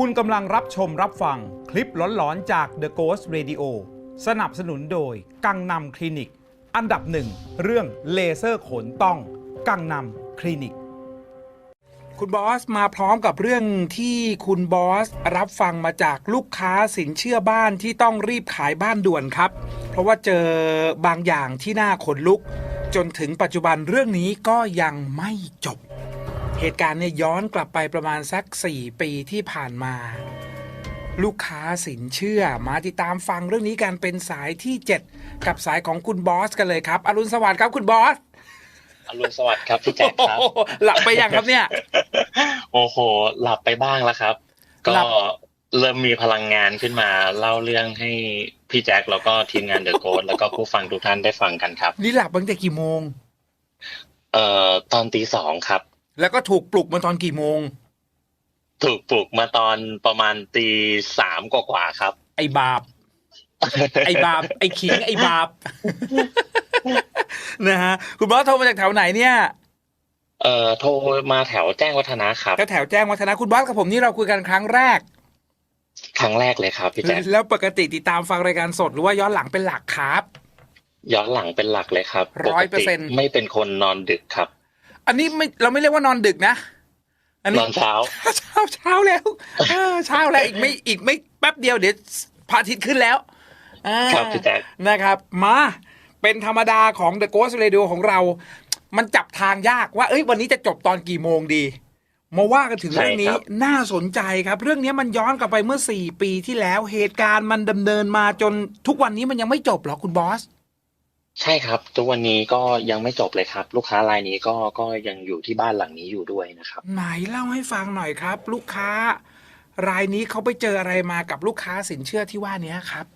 คุณกำลังรับชมรับฟังคลิปหลอนๆจาก The Ghost Radio สนับสนุนโดย กังนำคลินิก อันดับหนึ่งเรื่องเลเซอร์ขนต้อง กังนำคลินิก คุณบอสมาพร้อมกับเรื่องที่คุณบอสรับฟังมาจากลูกค้าสินเชื่อบ้านที่ต้องรีบขายบ้านด่วนครับ เพราะว่าเจอบางอย่างที่น่าขนลุก จนถึงปัจจุบันเรื่องนี้ก็ยังไม่จบ เหตุการณ์เนี่ยย้อนกลับไปประมาณสัก 4 ปีที่ผ่านมา ลูกค้าสินเชื่อมาติดตามฟังเรื่องนี้กันเป็นสายที่ 7 กับสายของคุณบอสกันเลยครับ อรุณสวัสดิ์ครับคุณบอสอรุณสวัสดิ์ครับพี่แจ็คครับโอ้โหหลับไปยังครับเนี่ย โอ้โห หลับไปบ้างแล้วครับ ก็หลับเริ่มมีพลังงานขึ้นมาเล่าเรื่องให้พี่แจ็คแล้วก็ทีมงานเดอะโกดแล้วก็ผู้ฟังทุกท่านได้ฟังกันครับ นี่หลับตั้งแต่กี่โมง เอ่อตอนตีสองครับ แล้วก็ถูกปลุกมาตอนกี่โมง ถูกปลุกมาตอนประมาณตีสามกว่าๆครับ ไอ้บาป ไอ้บาป ไอ้ขิงไอ้บาปนะฮะคุณบอสโทรมาจากแถวไหนเนี่ยเอ่อโทรมาแถวแจ้งวัฒนะครับก็แถวแจ้งวัฒนะคุณบอสกับผมนี่เราคุยกันครั้งแรก ครั้งแรกเลยครับพี่แจ็คแล้วปกติติดตามฟังรายการสดหรือว่าย้อนหลังเป็นหลักครับ ย้อนหลังเป็นหลักเลยครับร้อยปเปอกร์ติเซ็นต์ไม่เป็นคนนอนดึกครับ อันนี้ไม่เราไม่เรียกว่านอนดึกนะ อันนนี้อนเช้า เช้าเช้าแล้วเออเช้าแล้วอีกไม่อีกไม่แป๊บเดียวเดี๋ยวพระอาทิตย์ขึ้นแล้วอ่าครับพี่แจ็คนะครับ มาเป็นธรรมดาของ The Ghost Radio ของเรา มันจับทางยากว่าเอ้ยวันนี้จะจบตอนกี่โมงดี มาว่ากันถึงเรื่องนี้ใช่ครับ น่าสนใจครับ เรื่องนี้มันย้อนกลับไปเมื่อ 4 ปีที่แล้วเหตุการณ์มันดำเนินมาจนทุกวันนี้มันยังไม่จบเหรอคุณบอส ใช่ครับ ทุกวันนี้ก็ยังไม่จบเลยครับ ลูกค้ารายนี้ก็ ก็ยังอยู่ที่บ้านหลังนี้อยู่ด้วยนะครับ ไหนเล่าให้ฟังหน่อยครับ ลูกค้า รายนี้เขาไปเจออะไรมากับลูกค้าสินเชื่อที่ว่านี้ครับ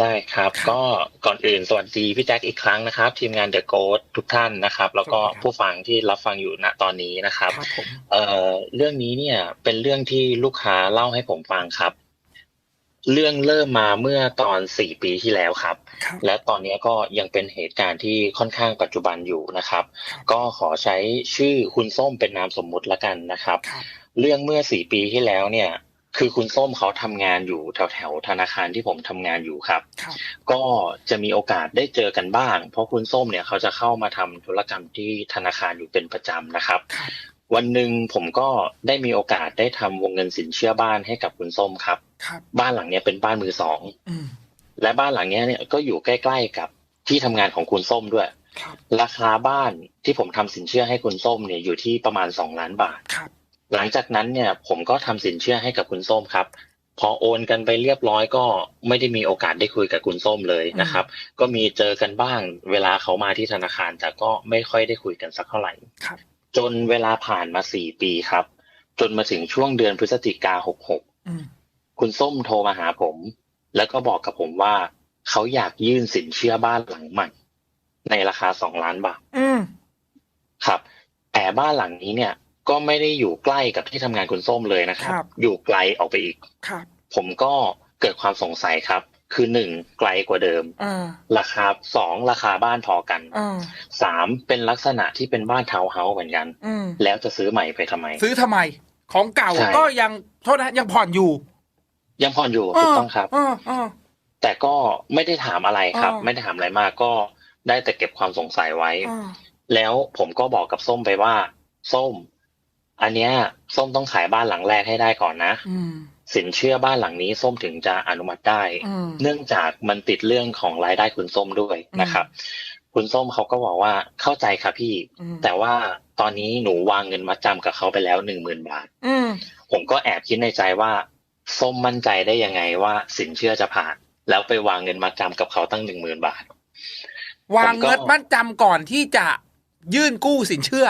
ได้ครับ ครับ ก็ก่อนอื่นสวัสดีพี่แจ็คอีกครั้งนะครับ ทีมงานเดอะโกดทุกท่านนะครับ แล้วก็สวัสดีครับผู้ฟังที่รับฟังอยู่ณตอนนี้นะครับ ครับผม เอ่อเรื่องนี้เนี่ยเป็นเรื่องที่ลูกค้าเล่าให้ผมฟังครับ เรื่องเริ่มมาเมื่อตอนสี่ปีที่แล้วครับครับ และตอนนี้ก็ยังเป็นเหตุการณ์ที่ค่อนข้างปัจจุบันอยู่นะครับครับก็ขอใช้ชื่อคุณส้มเป็นนามสมมุติละกันนะครับครับ เรื่องเมื่อสี่ปีที่แล้วเนี่ย คือคุณส้มเขาทำงานอยู่แถวแถวๆธนาคารที่ผมทำงานอยู่ครับครับ ก็จะมีโอกาสได้เจอกันบ้าง เพราะคุณส้มเนี่ยเขาจะเข้ามาทำธุรกรรมที่ธนาคารอยู่เป็นประจำนะครับครับ วันหนึ่งผมก็ได้มีโอกาสได้ทำวงเงินสินเชื่อบ้านให้กับคุณส้มครับครับ บ้านหลังเนี้ยเป็นบ้านมือสองอืมและบ้านหลังเนี้ยเนี่ยก็อยู่ใกล้ๆกับที่ทำงานของคุณส้มด้วยครับราคาบ้านที่ผมทำสินเชื่อให้คุณส้มเนี่ยอยู่ที่ประมาณสองล้านบาทครับ หลังจากนั้นเนี่ย ผมก็ทำสินเชื่อให้กับคุณส้มครับ พอโอนกันไปเรียบร้อยก็ไม่ได้มีโอกาสได้คุยกับคุณส้มเลยนะครับ ก็มีเจอกันบ้างเวลาเขามาที่ธนาคารแต่ก็ไม่ค่อยได้คุยกันสักเท่าไหร่ครับ จนเวลาผ่านมาสี่ปีครับ จนมาถึงช่วงเดือนพฤศจิกาหกหกอืมคุณส้มโทรมาหาผม แล้วก็บอกกับผมว่า เขาอยากยื่นสินเชื่อบ้านหลังใหม่ ในราคาสองล้านบาทอืมครับ แต่บ้านหลังนี้เนี่ย ก็ไม่ได้อยู่ใกล้กับที่ทำงานคุณส้มเลยนะครับอยู่ไกลออกไปอีกครับผมก็เกิดความสงสัยครับ คือหนึ่งไกลกว่าเดิมอ่าราคาสองราคาบ้านพอกันอ่าสามเป็นลักษณะที่เป็นบ้านทาวน์เฮาส์เหมือนกันอืมแล้วจะซื้อใหม่ไปทำไม ซื้อทำไม ของเก่าใช่ก็ยังโทษนะยังผ่อนอยู่ ยังผ่อนอยู่ถูกต้องครับอ่าอ่าแต่ก็ไม่ได้ถามอะไรครับอ่าไม่ได้ถามอะไรมากก็ได้แต่เก็บความสงสัยไว้อ่าแล้วผมก็บอกกับส้มไปว่า ส้ม อันเนี้ย ส้มต้องขายบ้านหลังแรกให้ได้ก่อนนะอืม สินเชื่อบ้านหลังนี้ส้มถึงจะอนุมัติได้อืมเนื่องจากมันติดเรื่องของรายได้คุณส้มด้วยนะครับ คุณส้มเขาก็บอกว่าเข้าใจครับพี่อืมแต่ว่าตอนนี้หนูวางเงินมัดจำกับเขาไปแล้วหนึ่งหมื่นบาทอืมผมก็แอบคิดในใจว่า ส้มมั่นใจได้ยังไงว่าสินเชื่อจะผ่าน แล้วไปวางเงินมัดจำกับเขาตั้งหนึ่งหมื่นบาท วางเงินมัดจำก่อนที่จะยื่นกู้สินเชื่อ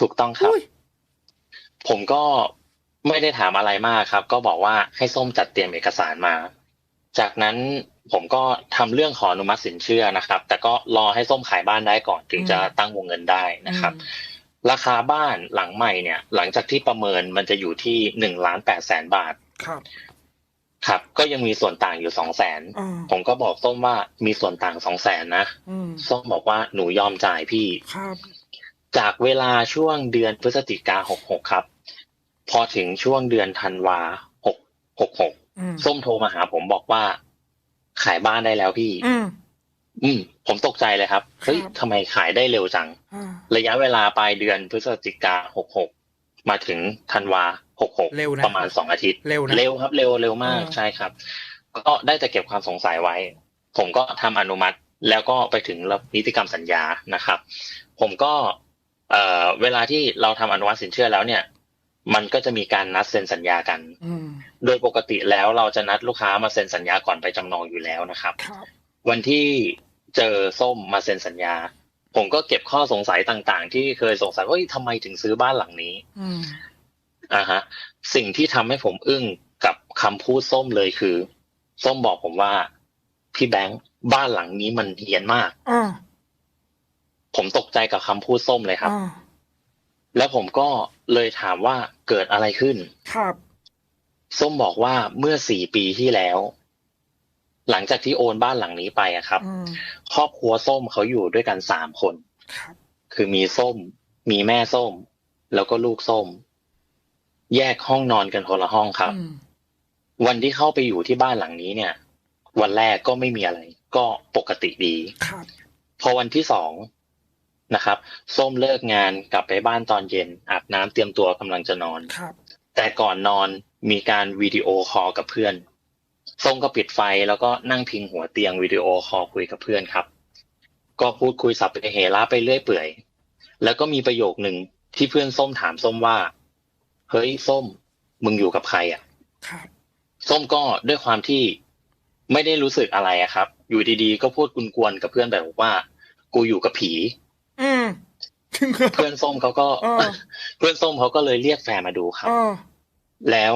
ถูกต้องครับอุ้ยผมก็ ไม่ได้ถามอะไรมากครับ ก็บอกว่าให้ส้มจัดเตรียมเอกสารมา จากนั้นผมก็ทำเรื่องขออนุมัติสินเชื่อนะครับ แต่ก็รอให้ส้มขายบ้านได้ก่อนถึงจะตั้งวงเงินได้นะครับ ราคาบ้านหลังใหม่เนี่ย หลังจากที่ประเมินมันจะอยู่ที่หนึ่งล้านแปดแสนบาทครับครับ ก็ยังมีส่วนต่างอยู่สองแสนอ่าผมก็บอกส้มว่ามีส่วนต่างสองแสนนะอืมส้มบอกว่าหนูยอมจ่ายพี่ครับ จากเวลาช่วงเดือนพฤศจิกาหกหกครับ พอถึงช่วงเดือนธันวาหกหกหกอืมส้มโทรมาหาผมบอกว่า ขายบ้านได้แล้วพี่ อืมอืมผมตกใจเลยครับเฮ้ยครับทำไมขายได้เร็วจังอ่าระยะเวลาปลายเดือนพฤศจิกาหกหกมาถึงธันวาหกหกเร็วนะประมาณสองอาทิตย์เร็วนะเร็วครับ เร็วเร็วมากอ่าใช่ครับ ก็ได้แต่เก็บความสงสัยไว้ ผมก็ทำอนุมัติแล้วก็ไปถึงระนิติกรรมสัญญานะครับ ผมก็เอ่อเวลาที่เราทำอนุมัติสินเชื่อแล้วเนี่ย มันก็จะมีการนัดเซ็นสัญญากันอืมโดยปกติแล้วเราจะนัดลูกค้ามาเซ็นสัญญาก่อนไปจำนองอยู่แล้วนะครับครับ วันที่เจอส้มมาเซ็นสัญญา ผมก็เก็บข้อสงสัยต่างๆ ที่เคยสงสัยว่าเฮ้ยทำไมถึงซื้อบ้านหลังนี้อืมอ่าฮะ สิ่งที่ทำให้ผมอึ้งกับคำพูดส้มเลยคือ ส้มบอกผมว่า พี่แบงค์บ้านหลังนี้มันเฮี้ยนมากอ่าผมตกใจกับคำพูดส้มเลยครับอ่า แล้วผมก็เลยถามว่าเกิดอะไรขึ้น ครับ ส้มบอกว่าเมื่อสี่ปีที่แล้ว หลังจากที่โอนบ้านหลังนี้ไปอะครับอืมครอบครัวส้มเขาอยู่ด้วยกันสามคนครับคือมีส้ม มีแม่ส้ม แล้วก็ลูกส้ม แยกห้องนอนกันคนละห้องครับอืมวันที่เข้าไปอยู่ที่บ้านหลังนี้เนี่ย วันแรกก็ไม่มีอะไร ก็ปกติดี ครับ พอวันที่สอง นะครับ ส้มเลิกงานกลับไปบ้านตอนเย็น อาบน้ำเตรียมตัวกำลังจะนอนครับ แต่ก่อนนอนมีการวิดีโอคอลกับเพื่อน ส้มก็ปิดไฟแล้วก็นั่งพิงหัวเตียงวิดีโอคอลคุยกับเพื่อนครับ ก็พูดคุยสับไปเหระไปเรื่อยเปื่อย แล้วก็มีประโยคหนึ่งที่เพื่อนส้มถามส้มว่า เฮ้ยส้ม มึงอยู่กับใครอะครับส้มก็ด้วยความที่ไม่ได้รู้สึกอะไรอะครับ อยู่ดีๆ ก็พูดกวนๆกับเพื่อนแบบว่า กูอยู่กับผีอืม เพื่อนส้มเขาก็เออเพื่อนส้มเขาก็เลยเรียกแฟนมาดูครับอ่าแล้ว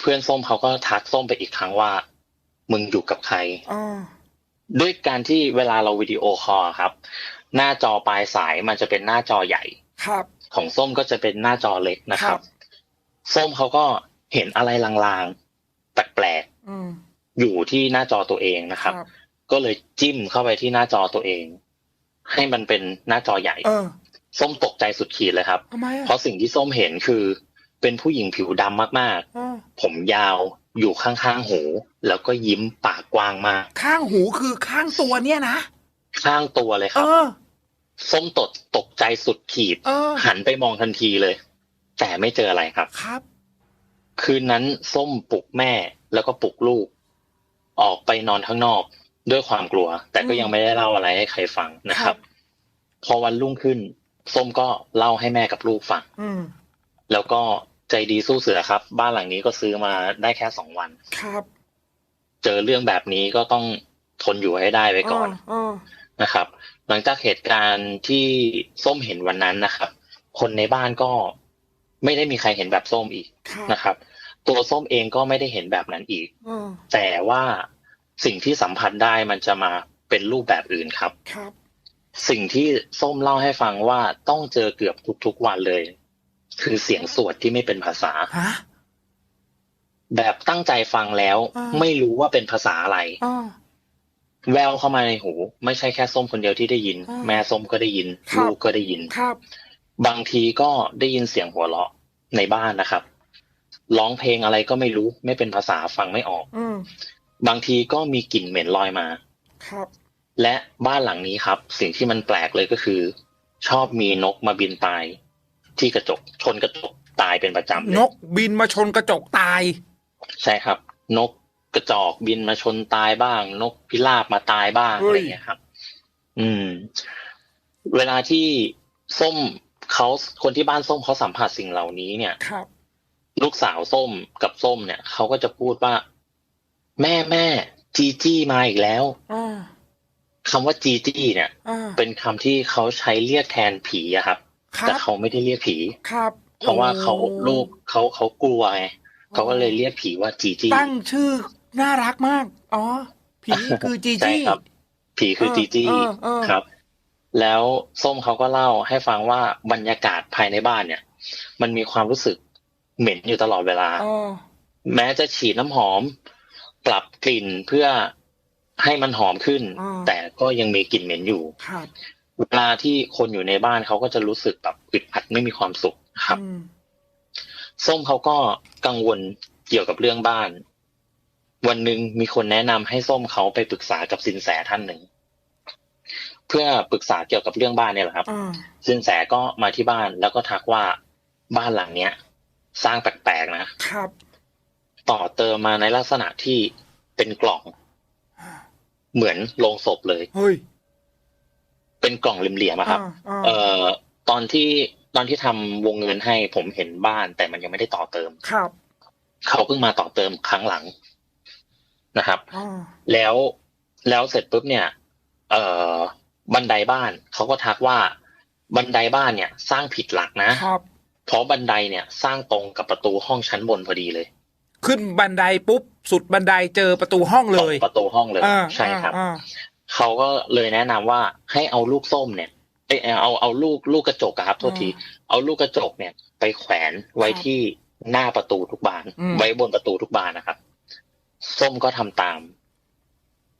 เพื่อนส้มเขาก็ทักส้มไปอีกครั้งว่า มึงอยู่กับใครอ่าด้วยการที่เวลาเราวิดีโอคอลครับ หน้าจอปลายสายมันจะเป็นหน้าจอใหญ่ครับ ของส้มก็จะเป็นหน้าจอเล็กนะครัครับบส้มเขาก็เห็นอะไรลางๆแปลกอืมๆอยู่ที่หน้าจอตัวเองนะครับ ก็เลยจิ้มเข้าไปที่หน้าจอตัวเอง ให้มันเป็นหน้าจอใหญ่เออ ส้มตกใจสุดขีดเลยครับทำไมอะเพราะสิ่งที่ส้มเห็นคือ เป็นผู้หญิงผิวดำมากอ่าๆผมยาวอยู่ข้างๆหู แล้วก็ยิ้มปากกว้างมาก ข้างหูคือข้างตัวเนี่ยนะ ข้างตัวเลยคเอรับอส้มตดตกใจสุดขีดเออหันไปมองทันทีเลย แต่ไม่เจออะไรครับครับ คืนนั้นส้มปลุกแม่แล้วก็ปลุกลูก ออกไปนอนข้างนอกด้วยความกลัว แต่ก็อืมยังไม่ได้เล่าอะไรให้ใครฟังนะคครัรับบพอวันรุ่งขึ้น ส้มก็เล่าให้แม่กับลูกฟังอืมแล้วก็ใจดีสู้เสือครับ บ้านหลังนี้ก็ซื้อมาได้แค่สองวัน ครับ เจอเรื่องแบบนี้ก็ต้องทนอยู่ให้ได้ไว้ก่อนอ่านะครับ หลังจากเหตุการณ์ที่ส้มเห็นวันนั้นนะครับ คนในบ้านก็ไม่ได้มีใครเห็นแบบส้มอีกครับนะครับ ตัวส้มเองก็ไม่ได้เห็นแบบนั้นอีกอ่าแต่ว่าสิ่งที่สัมผัสได้มันจะมาเป็นรูปแบบอื่นครับครับ สิ่งที่ส้มเล่าให้ฟังว่าต้องเจอเกือบทุกๆวันเลย คือเสียงสวดที่ไม่เป็นภาษาฮะแบบตั้งใจฟังแล้วอ่าไม่รู้ว่าเป็นภาษาอะไรอ่าแววเข้ามาในหู ไม่ใช่แค่ส้มคนเดียวที่ได้ยินอ่าแม่ส้มก็ได้ยินครับลูกก็ได้ยินครับบางทีก็ได้ยินเสียงหัวเราะในบ้านนะครับ ร้องเพลงอะไรก็ไม่รู้ ไม่เป็นภาษาฟังไม่ออกอืมบางทีก็มีกลิ่นเหม็นลอยมา ครับ และบ้านหลังนี้ครับ สิ่งที่มันแปลกเลยก็คือ ชอบมีนกมาบินตาย ที่กระจกชนกระจกตายเป็นประจำเลยนกบินมาชนกระจกตาย ใช่ครับ นกกระจอกบินมาชนตายบ้าง นกพิราบมาตายบ้างเฮ้ยอะไรอย่างเงี้ยครับ อืม เวลาที่ส้มเขาคนที่บ้านส้มเขาสัมผัสสิ่งเหล่านี้เนี่ยครับ ลูกสาวส้มกับส้มเนี่ยเขาก็จะพูดว่า แม่แม่จีจี้มาอีกแล้ว อ่าคำว่าจีจี้เนี่ยอ่าเป็นคำที่เขาใช้เรียกแทนผีอะครับครัแต่บเขาไม่ได้เรียกผีครับ เพราะว่าเขาโอ้ลูกเขาเขากลัวไงเขาก็เลยเรียกผีว่าจีจี้ตั้งชื่อน่ารักมาก อ๋อ ผีคือจีใช่จี้ครับ ผีคือเออจีจี้เออเออครับ แล้วส้มเขาก็เล่าให้ฟังว่าบรรยากาศภายในบ้านเนี่ย มันมีความรู้สึกเหม็นอยู่ตลอดเวลาอ๋อแม้จะฉีดน้ำหอม ปรับกลิ่นเพื่อ ให้มันหอมขึ้นอ่าแต่ก็ยังมีกลิ่นเหม็นอยู่ครับเวลาที่คนอยู่ในบ้านเขาก็จะรู้สึกแบบอึดอัดไม่มีความสุขครับอืมส้มเขาก็กังวลเกี่ยวกับเรื่องบ้าน วันหนึ่งมีคนแนะนำให้ส้มเขาไปปรึกษากับสินแสท่านหนึ่ง เพื่อปรึกษาเกี่ยวกับเรื่องบ้านเนี่ยแหละครับอ่าสินแสก็มาที่บ้านแล้วก็ทักว่าบ้านหลังเนี้ย สร้างแปลกๆนะครับ ต่อเติมมาในลักษณะที่เป็นกล่อง เหมือนโลงศพเลยเฮ้ยเป็นกล่องเหลี่ยมๆอะครับอ่าเอ่อตอนที่ตอนที่ทำวงเงินให้ผมเห็นบ้าน แต่มันยังไม่ได้ต่อเติมครับ เขาเพิ่งมาต่อเติมครั้งหลังนะครับอ่าแล้วแล้วเสร็จปุ๊บเนี่ย เอ่อบันไดบ้านเขาก็ทักว่าบันไดบ้านเนี่ย สร้างผิดหลักนะครับเพราะบันไดเนี่ย สร้างตรงกับประตูห้องชั้นบนพอดีเลย ขึ้นบันไดปุ๊บ สุดบันไดเจอประตูห้องเลยตรงประตูห้องเลยอ่าใช่ครับอ่าเขาก็เลยแนะนำว่าให้เอาลูกส้มเนี่ยเอยเอาเอาลูกลูกกระจกอะครับโทษที เอาลูกกระจกเนี่ย ไปแขวนไว้ที่หน้าประตูทุกบาน ไว้บนประตูทุกบานนะครับ ส้มก็ทำตาม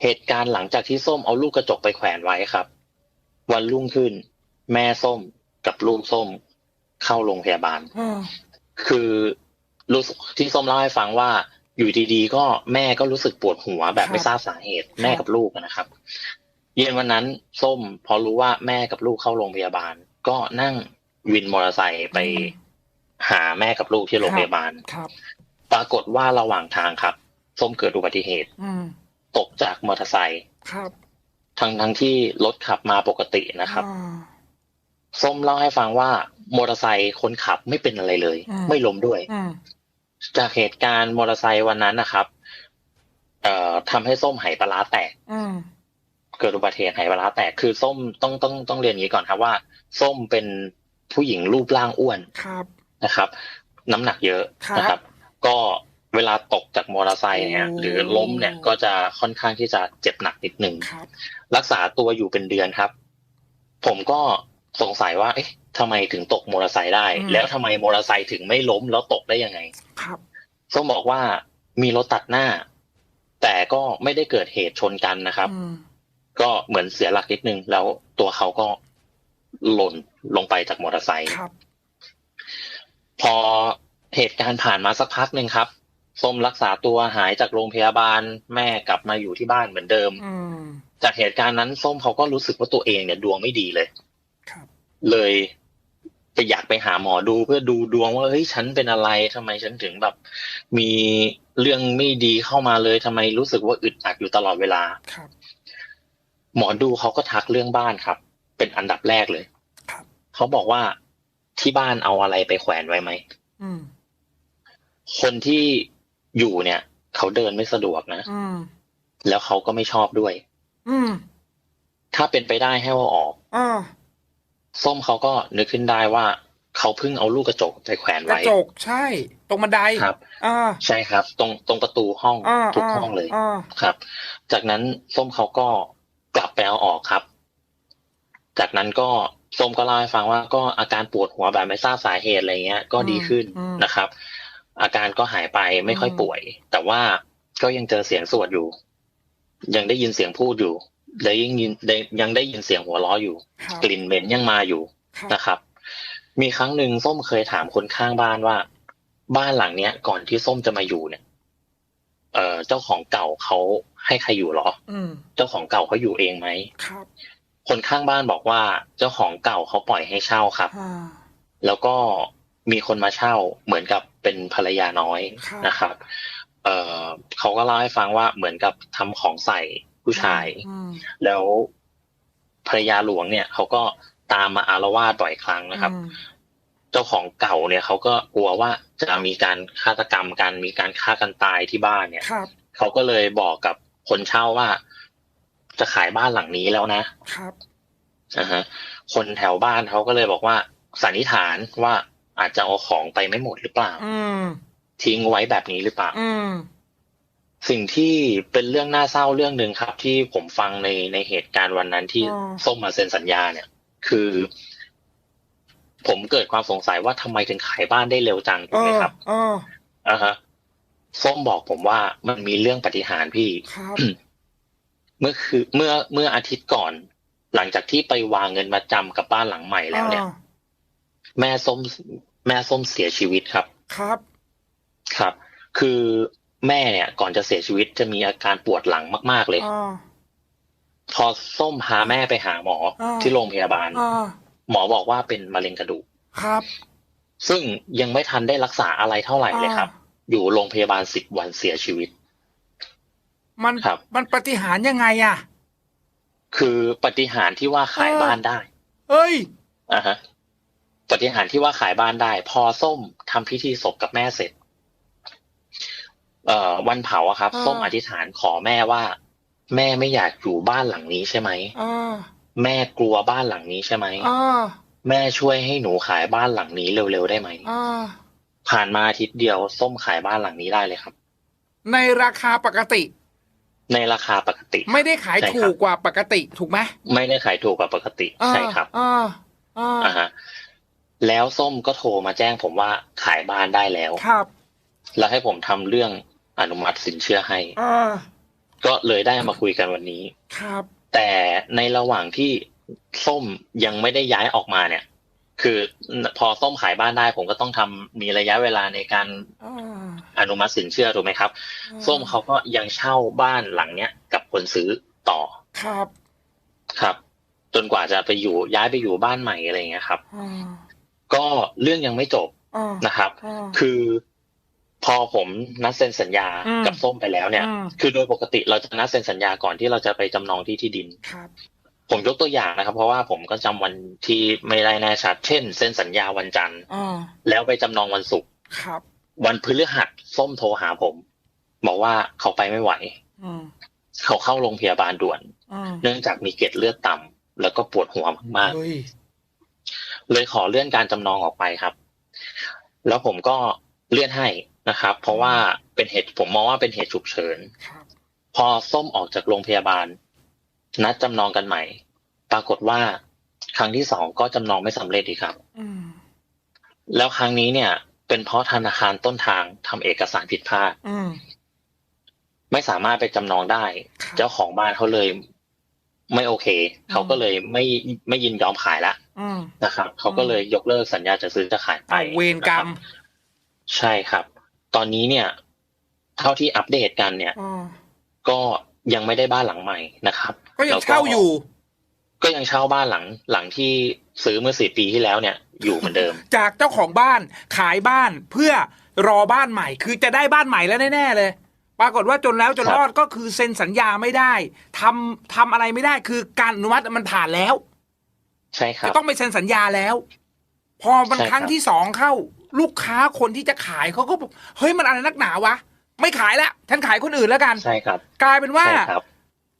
เหตุการณ์หลังจากที่ส้มเอาลูกกระจกไปแขวนไว้ครับ วันรุ่งขึ้น แม่ส้มกับลูกส้มเข้าโรงพยาบาลอ่าคือ รู้สึกที่ส้มเล่าให้ฟังว่าอยู่ดีๆ ก็แม่ก็รู้สึกปวดหัวแบบไม่ทราบสาเหตุแม่กับลูกนะครับ เย็นวันนั้นส้มพอรู้ว่าแม่กับลูกเข้าโรงพยาบาล ก็นั่งวินมอเตอร์ไซค์ไปหาแม่กับลูกที่โรงพยาบาลครับ ปรากฏว่าระหว่างทางครับ ส้มเกิดอุบัติเหตุอืมตกจากมอเตอร์ไซค์ครับทั้งทั้งที่รถขับมาปกตินะครับอ่าส้มเล่าให้ฟังว่ามอเตอร์ไซค์คนขับไม่เป็นอะไรเลยอืมไม่ล้มด้วยอืม จากเหตุการณ์มอเตอร์ไซค์วันนั้นนะครับ เอ่อทำให้ส้มไหปลาร้าแตกอืมเกิดอุบัติเหตุไหปลาร้าแตกคือส้มต้องต้องต้องเรียนอย่างนี้ก่อนครับว่า ส้มเป็นผู้หญิงรูปร่างอ้วนครับนะครับ น้ำหนักเยอะครับนะครับ ก็เวลาตกจากมอเตอร์ไซค์เนี่ยโอ้หรือล้มเนี่ยก็จะค่อนข้างที่จะเจ็บหนักนิดหนึ่งครับรักษาตัวอยู่เป็นเดือนครับ ผมก็ สงสัยว่า เอ๊ะทำไมถึงตกมอเตอร์ไซค์ได้อืมแล้วทำไมมอเตอร์ไซค์ถึงไม่ล้มแล้วตกได้ยังไง ครับส้มบอกว่ามีรถตัดหน้า แต่ก็ไม่ได้เกิดเหตุชนกันนะครับอืมก็เหมือนเสียหลักนิดนึง แล้วตัวเขาก็หล่นลงไปจากมอเตอร์ไซค์ครับพอเหตุการณ์ผ่านมาสักพักหนึ่งครับส้มรักษาตัวหายจากโรงพยาบาลแม่กลับมาอยู่ที่บ้านเหมือนเดิมอืมจากเหตุการณ์นั้นส้มเขาก็รู้สึกว่าตัวเองเนี่ยดวงไม่ดีเลยครับ เลยไปอยากไปหาหมอดูเพื่อดูดวงว่าเฮ้ยฉันเป็นอะไรทำไมฉันถึงแบบ มีเรื่องไม่ดีเข้ามาเลยทำไมรู้สึกว่าอึดอัดอยู่ตลอดเวลาครับ หมอดูเขาก็ทักเรื่องบ้านครับ เป็นอันดับแรกเลยครับเขาบอกว่าที่บ้านเอาอะไรไปแขวนไว้ไหมอืมคนที่อยู่เนี่ย เขาเดินไม่สะดวกนะอืมแล้วเขาก็ไม่ชอบด้วย อืมถ้าเป็นไปได้ให้ว่าออกอ่า ส้มเขาก็นึกขึ้นได้ว่าเขาเพิ่งเอาลูกกระจกไปแขวนกระไว้จกใช่ ตรงบันไดครับอ่าใช่ครับ ตรงตรงประตูห้องอ่าทุกห้องเลยอ่าครับ จากนั้นส้มเขาก็กลับไปเอาออกครับ จากนั้นก็ส้มก็เล่าให้ฟังว่าก็อาการปวดหัวแบบไม่ทราบสาเหตุอะไรเงี้ย ก็ดีขึ้นอืมนะครับ อาการก็หายไปไม่ค่อยป่วย แต่ว่าก็ยังเจอเสียงสวดอยู่ ยังได้ยินเสียงพูดอยู่ และยังยินได้ยังได้ยินเสียงหัวเราะอยู่ครับกลิ่นเหม็นยังมาอยู่ครับนะครับ มีครั้งหนึ่งส้มเคยถามคนข้างบ้านว่า บ้านหลังเนี้ย ก่อนที่ส้มจะมาอยู่เนี่ย เอ่อ เจ้าของเก่าเขาให้ใครอยู่เหรออืมเจ้าของเก่าเขาอยู่เองไหมครับคนข้างบ้านบอกว่าเจ้าของเก่าเขาปล่อยให้เช่าครับอ่าแล้วก็มีคนมาเช่าเหมือนกับเป็นภรรยาน้อยครับนะครับ เอ่อเขาก็เล่าให้ฟังว่าเหมือนกับทำของใส่ ผู้ชายอืมแล้วภรรยาหลวงเนี่ยเขาก็ตามมาอารวาสบ่อยครั้งนะครับอืมเจ้าของเก่าเนี่ยเขาก็กลัวว่าจะมีการฆาตกรรมกันมีการฆ่ากันตายที่บ้านเนี่ยครับเขาก็เลยบอกกับคนเช่าว่า จะขายบ้านหลังนี้แล้วนะครับอ่าฮะคนแถวบ้านเขาก็เลยบอกว่าสันนิษฐานว่าอาจจะเอาของไปไม่หมดหรือเปล่าอืมทิ้งไว้แบบนี้หรือเปล่าอืม สิ่งที่เป็นเรื่องน่าเศร้าเรื่องหนึ่งครับ ที่ผมฟังในในเหตุการณ์วันนั้นที่อ๋อส้มมาเซ็นสัญญาเนี่ย คือ ผมเกิดความสงสัยว่าทำไมถึงขายบ้านได้เร็วจังถูเอกไหมอครับเอออ่าฮะส้มบอกผมว่ามันมีเรื่องปาฏิหารย์พี่ครับเมื่อคือ เมื่อเมื่ออาทิตย์ก่อน หลังจากที่ไปวางเงินมาจำกับบ้านหลังใหม่แล้วเนี่ยอ่าแม่ส้ม แม่ส้มเสียชีวิตครับ ครับ ครับ คือ แม่เนี่ยก่อนจะเสียชีวิตจะมีอาการปวดหลังมากๆเลยอ่าพอส้มพาแม่ไปหาหมออ่าที่โรงพยาบาลอ่าหมอบอกว่าเป็นมะเร็งกระดูกครับ ซึ่งยังไม่ทันได้รักษาอะไรเท่าไหร่เลยครับ อยู่โรงพยาบาลสิบวันเสียชีวิต มันครับ มันปฏิหารย์ยังไงอะ คือปฏิหารย์ที่ว่าขายอ่าบ้านได้ เอ้ยอ่าฮะปฏิหารย์ที่ว่าขายบ้านได้ พอส้มทำพิธีศพกับแม่เสร็จ เอ่อวันเผาอะครับอ่าส้มอธิษฐานขอแม่ว่า แม่ไม่อยากอยู่บ้านหลังนี้ใช่ไหมอ่าแม่กลัวบ้านหลังนี้ใช่ไหมอ่าแม่ช่วยให้หนูขายบ้านหลังนี้เร็วๆได้ไหมอ่าผ่านมาอาทิตย์เดียว ส้มขายบ้านหลังนี้ได้เลยครับ ในราคาปกติ ในราคาปกติ ไม่ได้ขายใช่ครับถูกกว่าปกติถูกไหมไม่ได้ขายถูกกว่าปกติอ่าใช่ครับอ่าอ่าอ่าฮะแล้วส้มก็โทรมาแจ้งผมว่าขายบ้านได้แล้วครับ แล้วให้ผมทำเรื่อง อนุมัติสินเชื่อให้อ่าก็เลยได้มาคุยกันวันนี้ ครับ แต่ในระหว่างที่ส้มยังไม่ได้ย้ายออกมาเนี่ย คือพอส้มขายบ้านได้ผมก็ต้องทำมีระยะเวลาในการอ่าอนุมัติสินเชื่อถูกไหมครับ ส้มเขาก็ยังเช่าบ้านหลังเนี้ยกับคนซื้อต่อ ครับ ครับ จนกว่าจะไปอยู่ย้ายไปอยู่บ้านใหม่อะไรอย่างเงี้ยครับอ่าก็เรื่องยังไม่จบอ่านะครับอ่าคือ พอผมนัดเซ็นสัญญาอืมกับส้มไปแล้วเนี่ยอืมคือโดยปกติเราจะนัดเซ็นสัญญาก่อนที่เราจะไปจำนองที่ที่ดินครับผมยกตัวอย่างนะครับ เพราะว่าผมก็จำวันที่ไม่ได้แน่ชัด เช่น เซ็นสัญญาวันจันทร์อ่าแล้วไปจำนองวันศุกร์ครับวันพฤหัสส้มโทรหาผม บอกว่าเขาไปไม่ไหวอืมเขาเข้าโรงพยาบาลด่วนอืมเนื่องจากมีเกล็ดเลือดต่ำแล้วก็ปวดหัวมากเฮ้ยๆเลยขอเลื่อนการจำนองออกไปครับ แล้วผมก็เลื่อนให้ นะครับ เพราะว่าเป็นเหตุผมมองว่าเป็นเหตุฉุกเฉินครับพอส้มออกจากโรงพยาบาล นัดจำนองกันใหม่ ปรากฏว่า ครั้งที่สองก็จำนองไม่สำเร็จอีกครับอืมแล้วครั้งนี้เนี่ย เป็นเพราะธนาคารต้นทางทำเอกสารผิดพลาดอืมไม่สามารถไปจำนองได้ครับเจ้าของบ้านเขาเลย ไม่โอเค เขาก็เลยไม่ไม่ยินยอมขายละอืมนะครับเขาก็เลยยกเลิกสัญญาจะซื้อจะขายไปเอาเวรกรรมนะคบใช่ครับ ตอนนี้เนี่ย เท่าที่อัปเดตกันเนี่ยอ่าก็ยังไม่ได้บ้านหลังใหม่นะครับ ก็ยังแล้วเช่าอยู่ ก็ยังเช่าบ้านหลังหลังที่ซื้อเมื่อสี่ปีที่แล้วเนี่ย อยู่เหมือนเดิม จากเจ้าของบ้านขายบ้านเพื่อรอบ้านใหม่ คือจะได้บ้านใหม่แล้วแน่ๆเลย ปรากฏว่าจนแล้วจนครับรอดก็คือเซ็นสัญญาไม่ได้ทำทำอะไรไม่ได้คือการอนุมัติมันผ่านแล้ว ใช่ครับจะต้องไปเซ็นสัญญาแล้ว พอมันใช่ครับครั้งที่สองเข้า ลูกค้าคนที่จะขายเขาก็บอกเฮ้ยมันอะไรนักหนาวะ ไม่ขายแล้วฉันขายคนอื่นแล้วกันใช่ครับ กลายเป็นว่าใช่ครับ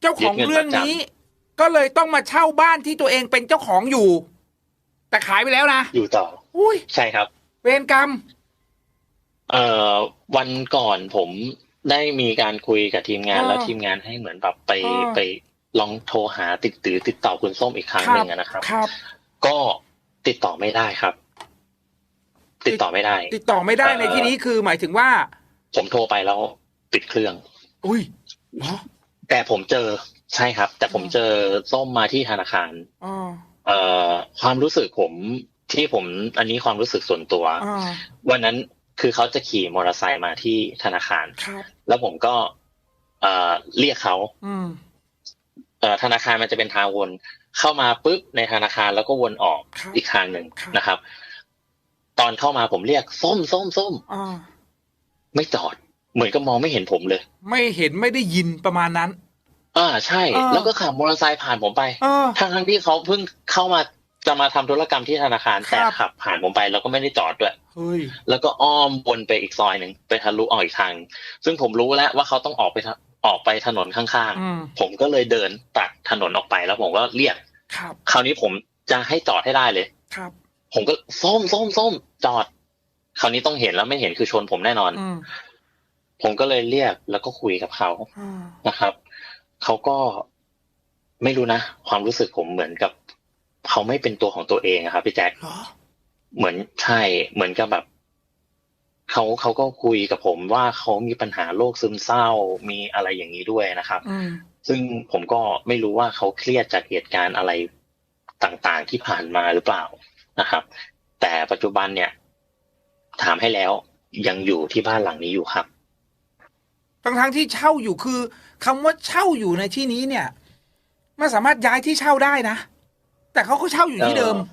เจ้าของยึดเงินเรื่องนี้ ก็เลยต้องมาเช่าบ้านที่ตัวเองเป็นเจ้าของอยู่ แต่ขายไปแล้วนะอยู่ต่ออุ้ยใช่ครับ เวรกรรม เอ่อวันก่อนผมได้มีการคุยกับทีมงานอ่าแล้วทีมงานให้เหมือนแบบไปอ่าไปลองโทรหาติดตือติดต่อคุณส้มอีกครั้งหนึ่งอะนะครับครับ ก็ติดต่อไม่ได้ครับ ติดต่อไม่ได้ ติดต่อไม่ได้เอ่อในที่นี้คือหมายถึงว่า ผมโทรไปแล้วปิดเครื่อง อุ้ยเหรอแต่ผมเจอใช่ครับ แต่ผมอืมเจอส้มมาที่ธนาคารอ่าเอ่อความรู้สึกผมที่ผมอันนี้ความรู้สึกส่วนตัวอ่าวันนั้นคือเขาจะขี่มอเตอร์ไซค์มาที่ธนาคารครับแล้วผมก็ เอ่อเรียกเขาอืมเอ่อธนาคารมันจะเป็นทางวน เข้ามาปุ๊บในธนาคารแล้วก็วนออกครับอีกทางหนึ่งครับนะครับ ตอนเข้ามาผมเรียก ส้มส้มส้มอ่าไม่จอด เหมือนกับมองไม่เห็นผมเลย ไม่เห็นไม่ได้ยินประมาณนั้น อ่าใช่อ่าแล้วก็ขับมอเตอร์ไซค์ผ่านผมไปเออทั้งทั้งๆที่เขาเพิ่งเข้ามาจะมาทำธุรกรรมที่ธนาคารครับแต่ขับผ่านผมไป แล้วก็ไม่ได้จอดด้วยเฮ้ยแล้วก็อ้อมวนไปอีกซอยหนึ่งไปทะลุออกอีกทาง ซึ่งผมรู้แล้วว่าเขาต้องออกไปทะออกไปถนนข้างอืมๆผมก็เลยเดินตัดถนนออกไปแล้วผมก็เรียกครับ คราวนี้ผมจะให้จอดให้ได้เลย ครับ ผมก็ส้มส้มส้มจอด คราวนี้ต้องเห็นแล้วไม่เห็นคือชนผมแน่นอนอืมผมก็เลยเรียกแล้วก็คุยกับเขาอ่านะครับเขาก็ไม่รู้นะ ความรู้สึกผมเหมือนกับเขาไม่เป็นตัวของตัวเองอะครับพี่แจ็คเหรอเหมือนใช่เหมือนกับแบบเขาเขาก็คุยกับผมว่าเขามีปัญหาโรคซึมเศร้ามีอะไรอย่างนี้ด้วยนะครับอืมซึ่งผมก็ไม่รู้ว่าเขาเครียดจากเหตุการณ์อะไรต่างๆที่ผ่านมาหรือเปล่า นะครับ แต่ปัจจุบันเนี่ย ถามให้แล้วยังอยู่ที่บ้านหลังนี้อยู่ครับ ทั้งทั้งๆที่เช่าอยู่คือคำว่าเช่าอยู่ในที่นี้เนี่ยมันสามารถย้ายที่เช่าได้นะ แต่เขาก็เช่าอยู่ที่เดิมเออ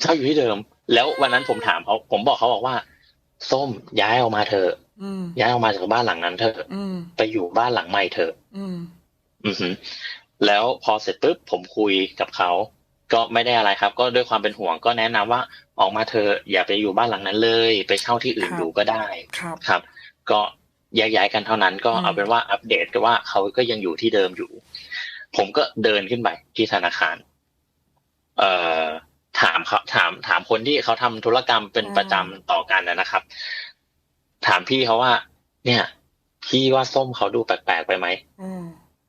เช่าอยู่ที่เดิม แล้ววันนั้นผมถามเขาผมบอกเขาบอกว่า ส้มย้ายออกมาเถอะอืมย้ายออกมาจากบ้านหลังนั้นเถอะอืมไปอยู่บ้านหลังใหม่เถอะอืมอือหือแล้วพอเสร็จปุ๊บผมคุยกับเขา ก็ไม่ได้อะไรครับ ก็ด้วยความเป็นห่วงก็แนะนำว่าออกมาเถอะอย่าไปอยู่บ้านหลังนั้นเลย ไปเช่าที่อื่นครับอยู่ก็ได้ครับครับ ก็แยกย้ายกันเท่านั้น ก็อืมเอาเป็นว่าอัปเดตกันว่าเขาก็ยังอยู่ที่เดิมอยู่ ผมก็เดินขึ้นไปที่ธนาคาร เอ่อถามเขาถามถามคนที่เขาทำธุรกรรมเป็นประจำต่อกันนะนะครับ ถามพี่เขาว่า เนี่ย พี่ว่าส้มเขาดูแปลกๆไปไหมอืม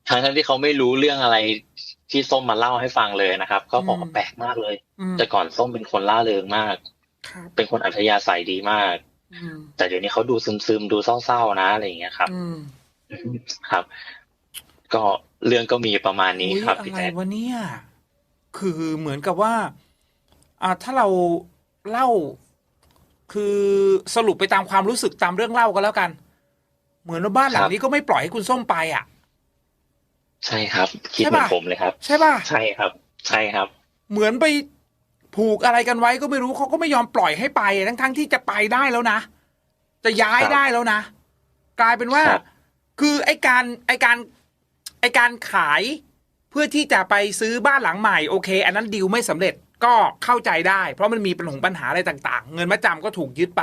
ทั้งทั้งๆที่เขาไม่รู้เรื่องอะไร ที่ส้มมาเล่าให้ฟังเลยนะครับเขาบอกอืว่ามแปลกมากเลยอืมแต่ก่อนส้มเป็นคนล่าเริงมากครับเป็นคนอัธยาศัยดีมากอืมแต่เดี๋ยวนี้เขาดูซึมๆดูเศร้าๆนะอะไรอย่างเงี้ยครับอืมครับ ก็เรื่องก็มีประมาณนี้อุ๊ยครับอะพี่ไรแจ๊ควะเนี่ย คือเหมือนกับว่า อ่าถ้าเราเล่า คือสรุปไปตามความรู้สึกตามเรื่องเล่าก็แล้วกัน เหมือนว่าบ้านหลังนี้ก็ไม่ปล่อยให้คุณส้มไปอะ ใช่ครับ คิดใช่เหมือปะนผมเลยครับ ใช่ป่ะใช่ครับ ใช่ครับ เหมือนไปผูกอะไรกันไว้ก็ไม่รู้เขาก็ไม่ยอมปล่อยให้ไปทั้งทั้งๆที่จะไปได้แล้วนะ จะย้ายครับได้แล้วนะ กลายเป็นว่าครับคือไอการไอการไอการขายเพื่อที่จะไปซื้อบ้านหลังใหม่โอเค อันนั้นดีลไม่สำเร็จก็เข้าใจได้ เพราะมันมีปัญหาปัญหาอะไรต่าง ๆ เงินมาจำก็ถูกยึดไป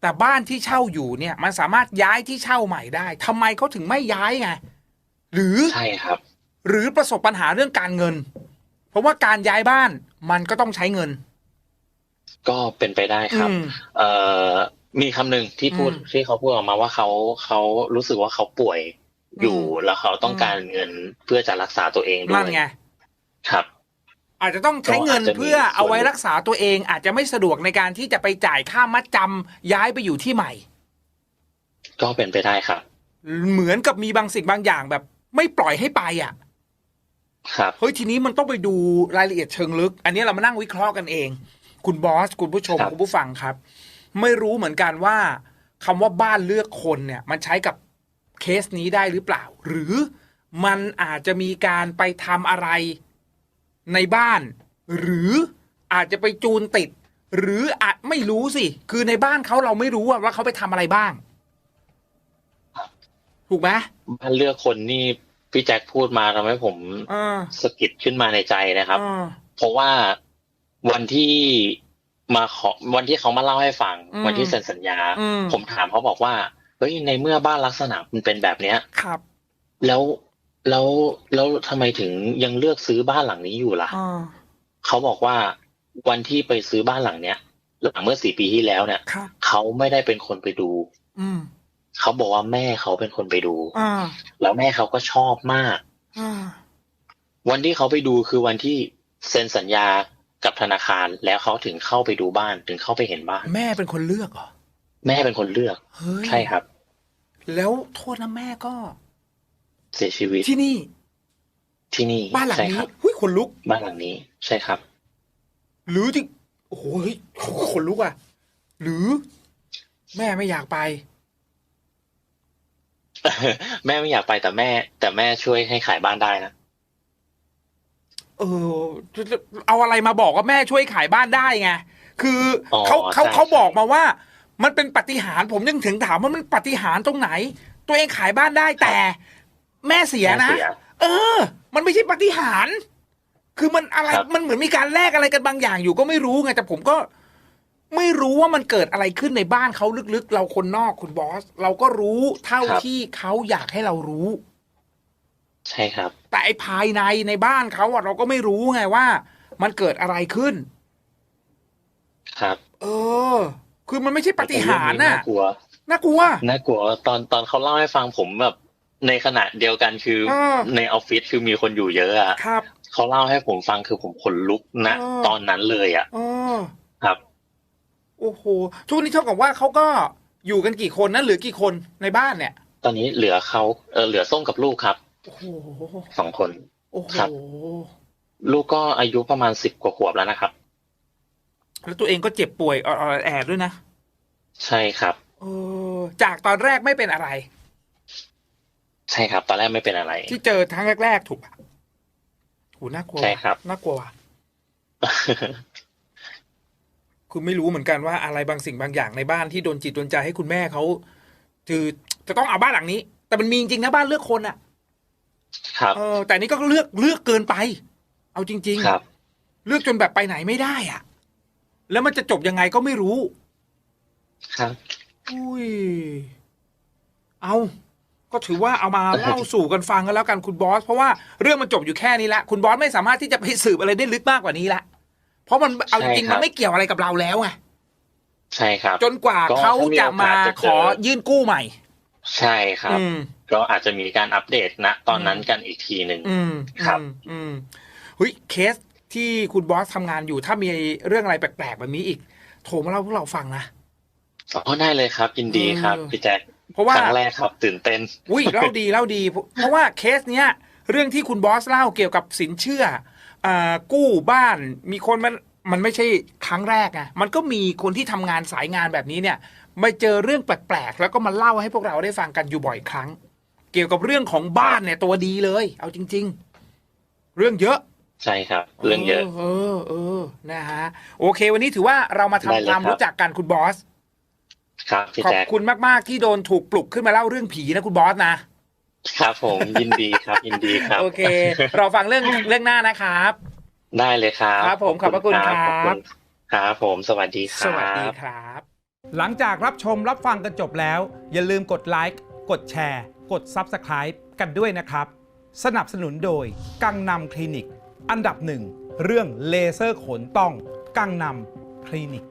แต่บ้านที่เช่าอยู่เนี่ย มันสามารถย้ายที่เช่าใหม่ได้ทำไมเขาถึงไม่ย้ายไง หรือใช่ครับ หรือประสบปัญหาเรื่องการเงิน เพราะว่าการย้ายบ้านมันก็ต้องใช้เงิน ก็เป็นไปได้ครับอืมเอ่อมีคำหนึ่งที่พูดอืมที่เขาพูดออกมาว่าเขาเขารู้สึกว่าเขาป่วยอยู่อืมแล้วเขาต้องการเงินเพื่อจะรักษาตัวเองด้วนั่ยนไงครับอาจจะต้องใช้เงินก็อาจจะมีเพื่อเอาไว้ส่วนรักษาตัวเอง อาจจะไม่สะดวกในการที่จะไปจ่ายค่ามัดจำย้ายไปอยู่ที่ใหม่ ก็เป็นไปได้ครับ เหมือนกับมีบางสิ่งบางอย่างแบบ ไม่ปล่อยให้ไปอะครับเฮ้ยทีนี้มันต้องไปดูรายละเอียดเชิงลึก อันนี้เรามานั่งวิเคราะห์กันเอง คุณบอส คุณผู้ชมครับคุณผู้ฟังครับ ไม่รู้เหมือนกันว่าคำว่าบ้านเลือกคนเนี่ย มันใช้กับเคสนี้ได้หรือเปล่า หรือมันอาจจะมีการไปทำอะไรในบ้าน หรืออาจจะไปจูนติด หรืออาจไม่รู้สิ คือในบ้านเขาเราไม่รู้อะว่าเขาไปทำอะไรบ้าง ถูกไหมบ้านเลือกคนนี่พี่แจ็คพูดมาทำให้ผมอ่าสะกิดขึ้นมาในใจนะครับอ่าเพราะว่าวันที่มาขอวันที่เขามาเล่าให้ฟังอืมวันที่เซ็นสัญญาอืมผมถามเขาบอกว่าเฮ้ยในเมื่อบ้านลักษณะมันเป็นแบบเนี้ยครับ แล้วแล้วแล้วทำไมถึงยังเลือกซื้อบ้านหลังนี้อยู่ล่ะอ่าเขาบอกว่าวันที่ไปซื้อบ้านหลังเนี้ยหลังเมื่อสี่ปีที่แล้วเนี่ยครับเขาไม่ได้เป็นคนไปดู อืม เขาบอกว่าแม่เขาเป็นคนไปดูอ่าแล้วแม่เขาก็ชอบมากอ่าวันที่เขาไปดูคือวันที่เซ็นสัญญากับธนาคารแล้วเขาถึงเข้าไปดูบ้านถึงเข้าไปเห็นบ้าน แม่เป็นคนเลือกเหรอแม่เป็นคนเลือกเฮ้ยใช่ครับ แล้วโทษนะแม่ก็ เสียชีวิตที่นี่ ที่นี่บ้านหลังใช่นี้ครับหุ้ยขนลุกบ้านหลังนี้ ใช่ครับ หรือที่โอ้โหเฮ้ยขนลุกอะ หรือ แม่ไม่อยากไป แม่ไม่อยากไปแต่แม่ แต่แม่ช่วยให้ขายบ้านได้นะเออเอาอะไรมาบอกว่าแม่ช่วยขายบ้านได้ไงคือออเขาเขาใช่เขาใช่บอกมาว่า มันเป็นปาฏิหารย์ผมยังถึงถามว่ามันปาฏิหารย์ตรงไหน ตัวเองขายบ้านได้แต่ แม่เสียนะแม่เสียเออ มันไม่ใช่ปาฏิหารย์คือมันอะไรครับมันเหมือนมีการแลกอะไรกันบางอย่างอยู่ก็ไม่รู้ไงแต่ผมก็ ไม่รู้ว่ามันเกิดอะไรขึ้นในบ้านเขาลึกๆ เราคนนอกคุณบอส เราก็รู้เท่าที่เขาอยากให้เรารู้ ใช่ครับ แต่ไอ้ภายในในบ้านเขาอะเราก็ไม่รู้ไงว่า มันเกิดอะไรขึ้น ครับเออ คือมันไม่ใช่ปาฏิหารย์น่าน่ะกลัวน่ากลัว น่ากลัวตอนตอนเขาเล่าให้ฟังผมแบบ ในขณะเดียวกันคือเออในออฟฟิศคือมีคนอยู่เยอะอะครับ เขาเล่าให้ผมฟังคือผมขนลุกนะเออตอนนั้นเลยอะ เออครับ โอ้โหทุกวันนี้เท่ากับว่าเขาก็อยู่กันกี่คนนะเหลือกี่คนในบ้านเนี่ย ตอนนี้เหลือเขาเออเหลือส้มกับลูกครับโอ้โหสองคนโอ้โหครับลูกก็อายุประมาณสิบกว่าขวบแล้วนะครับ แล้วตัวเองก็เจ็บป่วยออดๆแอดๆด้วยนะ ใช่ครับเเออจากตอนแรกไม่เป็นอะไร ใช่ครับ ตอนแรกไม่เป็นอะไร ที่เจอครั้งแรกๆถูกปะโหน่ากลัวใช่ครับน่ากลัวว่ะ คือไม่รู้เหมือนกันว่าอะไรบางสิ่งบางอย่างในบ้านที่โดนจิตโดนใจให้คุณแม่เขาคือจะต้องเอาบ้านหลังนี้ แต่มันมีจริงๆนะบ้านเลือกคนอะครับเออแต่นี่ก็เลือกเลือกเกินไป เอาจริง ๆ ครับ เลือกจนแบบไปไหนไม่ได้อะแล้วมันจะจบยังไงก็ไม่รู้ ครับ อุ้ย เอา ก็ถือว่าเอามาเล่าสู่กันฟังกันแล้วกันคุณบอส เพราะว่าเรื่องมันจบอยู่แค่นี้ละ คุณบอสไม่สามารถที่จะไปสืบอะไรได้ลึกมากกว่านี้ละเพ ราะมันเอาจริงๆมันไม่เกี่ยวอะไรกับเราแล้วไงใช่ครับ จนกว่าก็เขาจะมาถ้ามีโอกาสจะเจอขอยื่นกู้ใหม่ ใช่ครับอืมก็อาจจะมีการอัปเดตณตอนนั้นกันอีกทีหนึ่งอืมครับอืมอืมเฮ้ยเคสที่คุณบอสทำงานอยู่ถ้ามีเรื่องอะไรแปลกๆแบบนี้อีก โทรมาเล่าพวกเราฟังนะอ๋อได้เลยครับ ยินดีครับเออพี่แจ็คเพราะว่าครั้งแรกครับตื่นเต้นอุ้ยเล่าดีเล่าดี เพราะว่าเคสเนี้ย เรื่องที่คุณบอสเล่าเกี่ยวกับสินเชื่ออ่า กู้บ้านมีคนมันมันไม่ใช่ครั้งแรกไงมันก็มีคนที่ทำงานสายงานแบบนี้เนี่ยมาเจอเรื่องแปลกๆแล้วก็มาเล่าให้พวกเราได้ฟังกันอยู่บ่อยครั้ง เกี่ยวกับเรื่องของบ้านเนี่ยตัวดีเลย เอาจริง ๆ เรื่องเยอะ ใช่ครับ เรื่องเยอะ เออเออนะฮะโอเค วันนี้ถือว่าเรามาทำได้เลยความครับรู้จักกันคุณบอส ครับพี่ขอบแจ็คคุณมากๆที่โดนถูกปลุกขึ้นมาเล่าเรื่องผีนะคุณบอสนะ ครับผมยินดีครับยินดีครับ โอเค เราฟังเรื่องเรื่องหน้านะครับ ได้เลยครับครับผมขอบพระคุณครับขอบคุณครับผมสวัสดีครับ สวัสดีครับ หลังจากรับชมรับฟังกันจบแล้ว อย่าลืมกดไลค์กดแชร์ กด Subscribe กันด้วยนะครับ สนับสนุนโดย กังนำคลินิก อันดับหนึ่งเรื่องเลเซอร์ขนต้อง กังนำคลินิก